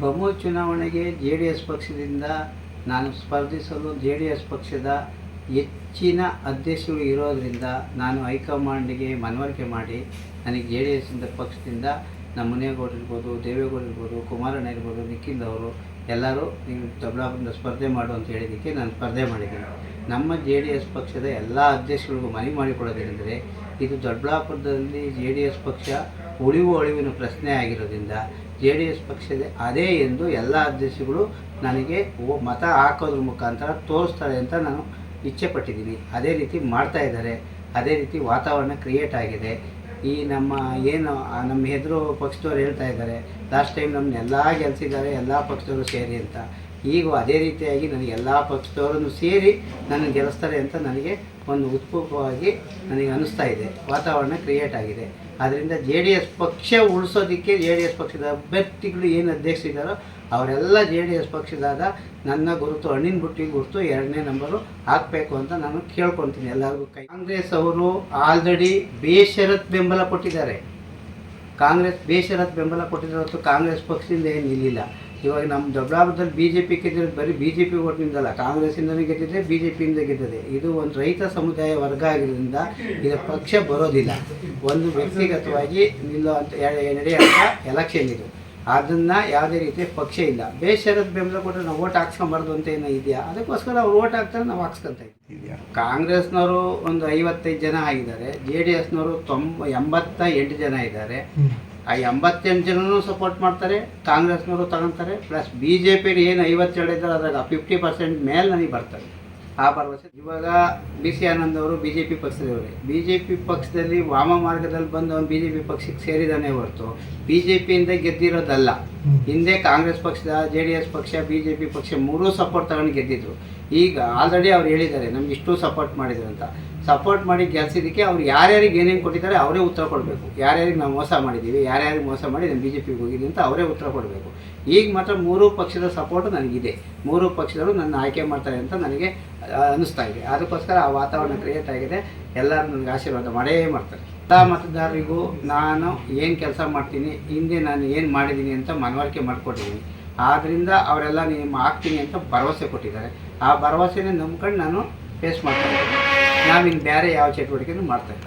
ಬಮೂಲ್ ಚುನಾವಣೆಗೆ J D S ಪಕ್ಷದಿಂದ ನಾನು ಸ್ಪರ್ಧಿಸಲು ಜೆ ಡಿ ಎಸ್ ಪಕ್ಷದ ಹೆಚ್ಚಿನ ಅಧ್ಯಕ್ಷರು ಇರೋದರಿಂದ ನಾನು ಹೈಕಮಾಂಡ್ಗೆ ಮನವರಿಕೆ ಮಾಡಿ, ನನಗೆ ಜೆ ಡಿ ಎಸ್ ಪಕ್ಷದಿಂದ ನಮ್ಮ ಮುನಿಯಗೌಡ ಇರ್ಬೋದು, ದೇವೇಗೌಡ ಇರ್ಬೋದು, ಕುಮಾರಣ್ಣ ಇರ್ಬೋದು, ನಿಖಿಲ್ ಅವರು ಎಲ್ಲರೂ ನೀವು ದೊಡ್ಡಬಳ್ಳಾಪುರದಿಂದ ಸ್ಪರ್ಧೆ ಮಾಡು ಅಂತ ಹೇಳಿದ್ದಕ್ಕೆ ನಾನು ಸ್ಪರ್ಧೆ ಮಾಡಿದ್ದೀನಿ. ನಮ್ಮ ಜೆ ಡಿ ಎಸ್ ಪಕ್ಷದ ಎಲ್ಲ ಅಧ್ಯಕ್ಷರಿಗೂ ಮನವಿ ಮಾಡಿಕೊಡೋದೇನೆಂದರೆ ಇದು ದೊಡ್ಡಬಳ್ಳಾಪುರದಲ್ಲಿ ಜೆ ಡಿ ಎಸ್ ಪಕ್ಷ ಉಳಿವು ಅಳಿವಿನ ಪ್ರಶ್ನೆ ಆಗಿರೋದ್ರಿಂದ ಜೆ ಡಿ ಎಸ್ ಪಕ್ಷದ ಅದೇ ಎಂದು ಎಲ್ಲ ಅಧ್ಯಕ್ಷಗಳು ನನಗೆ ಮತ ಹಾಕೋದ್ರ ಮುಖಾಂತರ ತೋರಿಸ್ತಾರೆ ಅಂತ ನಾನು ಇಚ್ಛೆ ಪಟ್ಟಿದ್ದೀನಿ ಅದೇ ರೀತಿ ಮಾಡ್ತಾ ಇದ್ದಾರೆ. ಅದೇ ರೀತಿ ವಾತಾವರಣ ಕ್ರಿಯೇಟ್ ಆಗಿದೆ. ಈ ನಮ್ಮ ಏನು ನಮ್ಮ ಎದುರು ಪಕ್ಷದವ್ರು ಹೇಳ್ತಾ ಇದ್ದಾರೆ, ಲಾಸ್ಟ್ ಟೈಮ್ ನಮ್ಮನ್ನೆಲ್ಲ ಗೆಲ್ಸಿದ್ದಾರೆ, ಎಲ್ಲ ಪಕ್ಷದವರು ಸೇರಿ ಅಂತ. ಈಗ ಅದೇ ರೀತಿಯಾಗಿ ನನಗೆ ಎಲ್ಲ ಪಕ್ಷದವರನ್ನು ಸೇರಿ ನನ್ನ ಗೆಲ್ಲಿಸ್ತಾರೆ ಅಂತ ನನಗೆ ಒಂದು ಉತ್ಪೂಪವಾಗಿ ನನಗೆ ಅನ್ನಿಸ್ತಾ ಇದೆ. ವಾತಾವರಣ ಕ್ರಿಯೇಟ್ ಆಗಿದೆ. ಆದ್ದರಿಂದ ಜೆ ಡಿ ಎಸ್ ಪಕ್ಷ ಉಳಿಸೋದಕ್ಕೆ ಜೆ ಡಿ ಎಸ್ ಪಕ್ಷದ ಅಭ್ಯರ್ಥಿಗಳು ಏನು ಅಧ್ಯಕ್ಷರಿದ್ದಾರೋ ಅವರೆಲ್ಲ ಜೆ ಡಿ ಎಸ್ ಪಕ್ಷದಾದ ನನ್ನ ಗುರುತು ಹಣ್ಣಿನ ಬುಟ್ಟಿ ಗುರುತು ಎರಡನೇ ನಂಬರು ಹಾಕಬೇಕು ಅಂತ ನಾನು ಕೇಳ್ಕೊತೀನಿ ಎಲ್ಲರಿಗೂ ಕಾಂಗ್ರೆಸ್ ಅವರು ಆಲ್ರೆಡಿ ಬೇಷರತ್ ಬೆಂಬಲ ಕೊಟ್ಟಿದ್ದಾರೆ. ಕಾಂಗ್ರೆಸ್ ಬೇಷರತ್ ಬೆಂಬಲ ಕೊಟ್ಟಿದ್ದಾರೆ ಹೊತ್ತು ಕಾಂಗ್ರೆಸ್ ಪಕ್ಷದಿಂದ ಏನು ನಿಲ್ಲಿಲ್ಲ ಇವಾಗ ನಮ್ಮ ದೊಡ್ಡಾಪುರದಲ್ಲಿ ಬಿ ಜೆ ಪಿ ಗೆದ್ದಿರೋದು ಬರೀ ಬಿ ಜೆ ಪಿ ಓಟ್ನಿಂದಲ್ಲ ಕಾಂಗ್ರೆಸ್ಸಿಂದಲೇ ಗೆದ್ದಿದೆ ಬಿ ಜೆ ಪಿಯಿಂದ ಗೆದ್ದಿದೆ. ಇದು ಒಂದು ರೈತ ಸಮುದಾಯ ವರ್ಗ ಆಗಿರೋದ್ರಿಂದ ಇದು ಪಕ್ಷ ಬರೋದಿಲ್ಲ. ಒಂದು ವ್ಯಕ್ತಿಗತವಾಗಿ ನಿಲ್ಲೋ ಅಂತ ನಡೆಯುವಂಥ ಎಲೆಕ್ಷನ್ ಇದು. ಅದನ್ನು ಯಾವುದೇ ರೀತಿ ಪಕ್ಷ ಇಲ್ಲ. ಬೇಷರತ್ ಬೆಂಬಲ ಕೊಟ್ಟರೆ ನಾವು ಓಟ್ ಹಾಕ್ಸ್ಕೊಂಬಾರ್ದು ಅಂತ ಏನೋ ಇದೆಯಾ? ಅದಕ್ಕೋಸ್ಕರ ಅವ್ರು ಓಟ್ ಹಾಕ್ತಾರೆ, ನಾವು ಹಾಕ್ಸ್ಕೊಂತ ಇದ್ದೀವಿ. ಕಾಂಗ್ರೆಸ್ನವರು ಒಂದು ಐವತ್ತೈದು ಜನ ಆಗಿದ್ದಾರೆ, ಜೆ ಡಿ ಎಸ್ನವರು ತೊಂಬ, ಎಂಬತ್ತ ಎಂಟು ಜನ ಇದ್ದಾರೆ. ಆ ಎಂಬತ್ತೆಂಟು ಜನನೂ ಸಪೋರ್ಟ್ ಮಾಡ್ತಾರೆ ಕಾಂಗ್ರೆಸ್ನವರು ತಗೊಂತಾರೆ ಪ್ಲಸ್ ಬಿ ಜೆ ಪಿ ಏನು ಐವತ್ತೆರಡು ಇದ್ದಾರೆ ಅದ್ರಾಗ ಫಿಫ್ಟಿ ಪರ್ಸೆಂಟ್ ಮೇಲೆ ನನಗೆ ಬರ್ತಾರೆ. ಆ ಭರವಸೆ. ಇವಾಗ ಬಿ ಸಿ ಆನಂದ್ ಅವರು ಬಿ ಜೆ ಪಿ ಪಕ್ಷದವರೇ. ಬಿ ಜೆ ಪಿ ಪಕ್ಷದಲ್ಲಿ ವಾಮ ಮಾರ್ಗದಲ್ಲಿ ಬಂದು ಅವ್ನು ಬಿ ಜೆ ಪಿ ಪಕ್ಷಕ್ಕೆ ಸೇರಿದಾನೆ ಹೊರತು ಬಿ ಜೆ ಪಿಯಿಂದ ಗೆದ್ದಿರೋದಲ್ಲ. ಹಿಂದೆ ಕಾಂಗ್ರೆಸ್ ಪಕ್ಷದ ಜೆ ಡಿ ಎಸ್ ಪಕ್ಷ ಬಿ ಜೆ ಪಿ ಪಕ್ಷ ಮೂರೂ ಸಪೋರ್ಟ್ ತಗೊಂಡು ಗೆದ್ದಿದ್ರು. ಈಗ ಆಲ್ರೆಡಿ ಅವ್ರು ಹೇಳಿದ್ದಾರೆ, ನಮ್ಗೆ ಇಷ್ಟು ಸಪೋರ್ಟ್ ಮಾಡಿದ್ರು ಅಂತ. ಸಪೋರ್ಟ್ ಮಾಡಿ ಗೆಲ್ಸಿದ್ದಕ್ಕೆ ಅವ್ರು ಯಾರ್ಯಾರಿಗೆ ಏನೇನು ಕೊಟ್ಟಿದ್ದಾರೆ ಅವರೇ ಉತ್ತರ ಕೊಡಬೇಕು. ಯಾರ್ಯಾರಿಗೆ ನಾವು ಮೋಸ ಮಾಡಿದ್ದೀವಿ, ಯಾರ್ಯಾರಿಗೆ ಮೋಸ ಮಾಡಿ ನಾನು ಬಿ ಜೆ ಪಿಗೆ ಹೋಗಿದ್ದೀನಿ ಅಂತ ಅವರೇ ಉತ್ತರ ಕೊಡಬೇಕು. ಈಗ ಮಾತ್ರ ಮೂರೂ ಪಕ್ಷದ ಸಪೋರ್ಟ್ ನನಗಿದೆ. ಮೂರೂ ಪಕ್ಷದವರು ನನ್ನ ಆಯ್ಕೆ ಮಾಡ್ತಾರೆ ಅಂತ ನನಗೆ ಅನ್ನಿಸ್ತಾ ಇದೆ. ಅದಕ್ಕೋಸ್ಕರ ಆ ವಾತಾವರಣ ಕ್ರಿಯೇಟ್ ಆಗಿದೆ. ಎಲ್ಲರೂ ನನಗೆ ಆಶೀರ್ವಾದ ಮಾಡೇ ಮಾಡ್ತಾರೆ. ಎಲ್ಲ ಮತದಾರರಿಗೂ ನಾನು ಏನು ಕೆಲಸ ಮಾಡ್ತೀನಿ, ಹಿಂದೆ ನಾನು ಏನು ಮಾಡಿದ್ದೀನಿ ಅಂತ ಮನವರಿಕೆ ಮಾಡಿಕೊಟ್ಟಿದ್ದೀನಿ ಆದ್ದರಿಂದ ಅವರೆಲ್ಲ ನಿಮ್ಮ ಹಾಕ್ತೀನಿ ಅಂತ ಭರವಸೆ ಕೊಟ್ಟಿದ್ದಾರೆ. ಆ ಭರವಸೆನೇ ನಂಬ್ಕೊಂಡು ನಾನು ಫೇಸ್ ಮಾಡ್ತಾ ಇದ್ದೀನಿ. ನಾವಿನ್ನು ಬೇರೆ ಯಾವ ಚಟುವಟಿಕೆನೂ ಮಾಡ್ತಾ ಇಲ್ಲ.